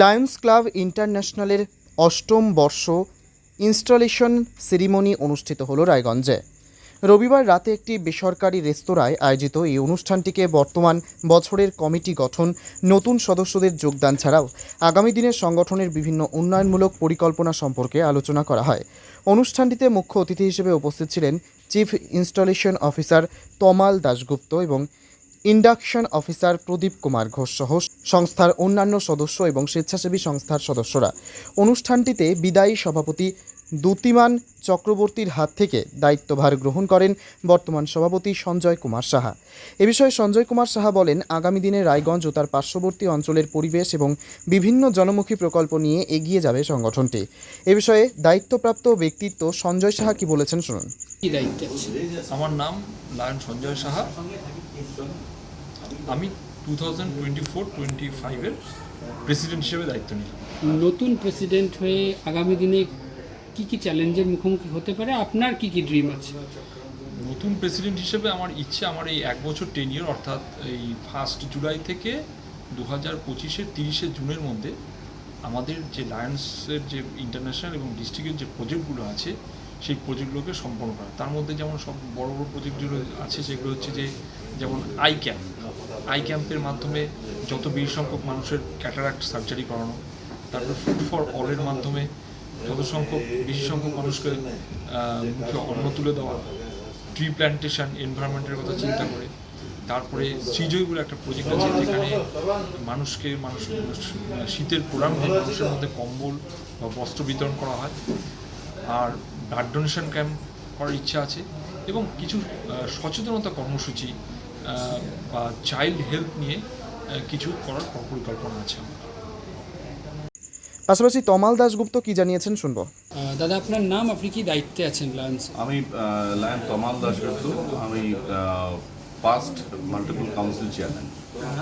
Lions club ইন্টারন্যাশনালের অষ্টম বর্ষ installation ceremony অনুষ্ঠিত হলো রায়গঞ্জে। রবিবার রাতে একটি বেসরকারি রেস্তোরাঁয় আয়োজিত এই অনুষ্ঠানটিকে বর্তমান বছরের কমিটি গঠন, নতুন সদস্যদের যোগদান ছাড়াও আগামী দিনের সংগঠনের বিভিন্ন উন্নয়নমূলক পরিকল্পনা সম্পর্কে আলোচনা করা হয়। অনুষ্ঠানটিতে মুখ্য অতিথি হিসেবে উপস্থিত ছিলেন chief installation officer Tamal Dasgupta এবং ইন্ডাকশন অফিসার প্রদীপ কুমার ঘোষ সহ সংস্থার অন্যান্য সদস্য এবং স্বেচ্ছাসেবী সংস্থার সদস্যরা। অনুষ্ঠানটিতে বিদায়ী সভাপতি দ্যুতিমান চক্রবর্তীর হাত থেকে দায়িত্বভার গ্রহণ করেন বর্তমান সভাপতি সঞ্জয় কুমার সাহা। এ বিষয়ে সঞ্জয় কুমার সাহা বলেন আগামী দিনে রায়গঞ্জ ও তার পার্শ্ববর্তী অঞ্চলের পরিবেশ এবং বিভিন্ন জনমুখী প্রকল্প নিয়ে এগিয়ে যাবে সংগঠনটি। এ বিষয়ে দায়িত্বপ্রাপ্ত ব্যক্তিত্ব সঞ্জয় সাহা কি বলেছেন শুনুন। কি দায়িত্বে আছে? আমার নাম লায়ন সঞ্জয় সাহা। আমি two thousand twenty four twenty ফাইভের প্রেসিডেন্ট হিসেবে দায়িত্ব নিলাম। নতুন প্রেসিডেন্ট হয়ে আগামী দিনে কি কি চ্যালেঞ্জের মুখোমুখি হতে পারে? আপনার কি কি ড্রিম আছে? নতুন প্রেসিডেন্ট হিসেবে আমার ইচ্ছে আমার এই এক বছর টেন টেনিয়র অর্থাৎ এই ফার্স্ট জুলাই থেকে দু হাজার পঁচিশের তিরিশে জুনের মধ্যে আমাদের যে লায়ন্সের যে ইন্টারন্যাশনাল এবং ডিস্ট্রিক্টের যে প্রজেক্টগুলো আছে সেই প্রজেক্টগুলোকে সম্পন্ন করা। তার মধ্যে যেমন সব বড় বড় প্রজেক্টগুলো আছে, সেগুলো হচ্ছে যে, যেমন আই ক্যাম্প আই ক্যাম্পের মাধ্যমে যত বেশি সংখ্যক মানুষের ক্যাটারাক্ট সার্জারি করানো, তারপর ফুড ফর অলের মাধ্যমে যত সংখ্যক, বেশি সংখ্যক মানুষকে মুখে অন্ন তুলে দেওয়া ট্রি প্ল্যান্টেশন এনভায়রনমেন্টের কথা চিন্তা করে, তারপরে সৃজয় বলে একটা প্রজেক্ট আছে যেখানে মানুষকে, মানুষ, শীতের প্রোগ্রামে মানুষের মধ্যে কম্বল বা বস্ত্র বিতরণ করা হয়। আর ব্লাড ডোনেশন ক্যাম্প করার ইচ্ছা আছে এবং কিছু সচেতনতা কর্মসূচি বা চাইল্ড হেলথ নিয়ে কিছু করার পরিকল্পনা আছে আমার। পাশাপাশি তমাল দাশগুপ্ত কি জানিয়েছেন শুনব। দাদা আপনার নাম? আপনি কি দায়িত্বে আছেন লায়ন্স আমি লায়ন তমাল দাসগুপ্ত আমি পাস্ট মাল্টিপল কাউন্সিল চেয়ারম্যান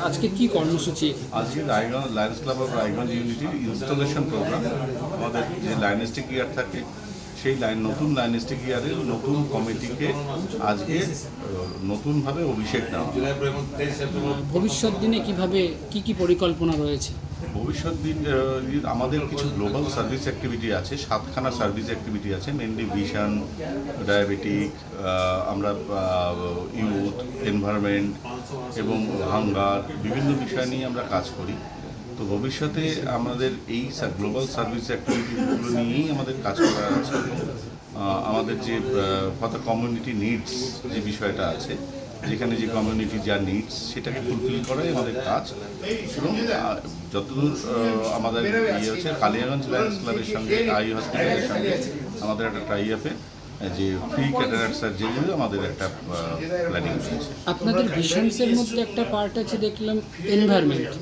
আজকে কি কর্মসূচি? আজকে Raiganj lions club of Raiganj ইউনিটির installation programme আমাদের যে লাইনেস্টিক ইয়ার থাকে সেই লাইন নতুন লাইনেস্টিক ইয়ারের নতুন কমিটিকে আজকে নতুনভাবে অভিষেক নেওয়া ভবিষ্যৎ দিনে কীভাবে কি কি পরিকল্পনা রয়েছে? ভবিষ্যৎ দিন আমাদের কিছু গ্লোবাল সার্ভিস অ্যাক্টিভিটি আছে সাতখানা সার্ভিস অ্যাক্টিভিটি আছে মেনলি ভিশন ডায়াবেটিক আমরা ইউথ এনভায়রনমেন্ট এবং হাঙ্গার বিভিন্ন বিষয় নিয়ে আমরা কাজ করি। তো ভবিষ্যতে আমাদের এই গ্লোবাল সার্ভিস অ্যাক্টিভিটিগুলো নিয়েই আমাদের কাজ করার আছে আমাদের যে ফর কমিউনিটি নিডস যে বিষয়টা আছে, যেখানে যে কমিউনিটি যা নিডস সেটাকে ফুলফিল করাই আমাদের কাজ। এবং যতদূর আমাদের ইয়ে হচ্ছে, কালিয়াগঞ্জ লায়ন্স ক্লাবের সঙ্গে আই হসপিটালের সঙ্গে আমাদের একটা টাই আপে যে ফ্রি ক্যাটারাক্ট সার্জারিও আমাদের একটা প্ল্যানিং রয়েছে। আপনাদের ভিশনসের মধ্যে একটা পার্ট আছে দেখলাম এনভায়রনমেন্ট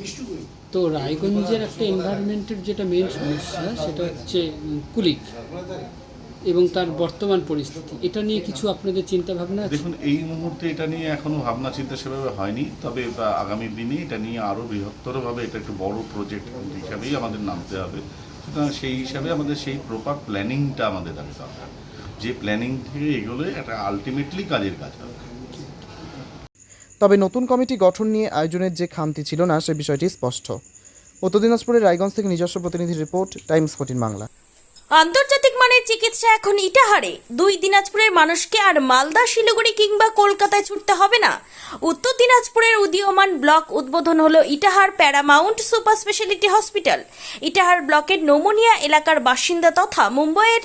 তো রায়গঞ্জের একটা এনভায়রনমেন্টের যেটা মেন সমস্যা সেটা হচ্ছে কুলিক এবং তার বর্তমান পরিস্থিতি। এটা নিয়ে কিছু আপনাদের চিন্তা ভাবনা দেখুন এই মুহূর্তে এটা নিয়ে এখনও ভাবনা চিন্তা সেভাবে হয়নি তবে আগামী দিনে এটা নিয়ে আরও বৃহত্তরভাবে এটা একটু বড় প্রজেক্ট হিসাবেই আমাদের নামতে হবে। সুতরাং সেই হিসাবে আমাদের সেই প্রপার প্ল্যানিংটা আমাদের আগে দরকার। যে প্ল্যানিং থেকে এগুলো একটা আলটিমেটলি কাজের কাজ হবে। তবে নতুন কমিটি গঠন নিয়ে আয়োজনের যে খামতি ছিল না সে বিষয়টি স্পষ্ট। উত্তর দিনাজপুরের রায়গঞ্জ থেকে নিজস্ব প্রতিনিধির রিপোর্ট টাইমস ফোর্টিন বাংলা। আন্তর্জাতিক মানের চিকিৎসা এখন ইটাহারে। দুই দিনাজপুরের মানুষকে আর মালদা শিলিগুড়ি কিংবা কলকাতায় ছুটতে হবে না। উত্তর দিনাজপুরের উদীয়মান ব্লক উদ্বোধন হলো Itahar paramount super speciality hospital. Itahar ব্লকের নোমোনিয়া এলাকার বাসিন্দা তথা মুম্বইয়ের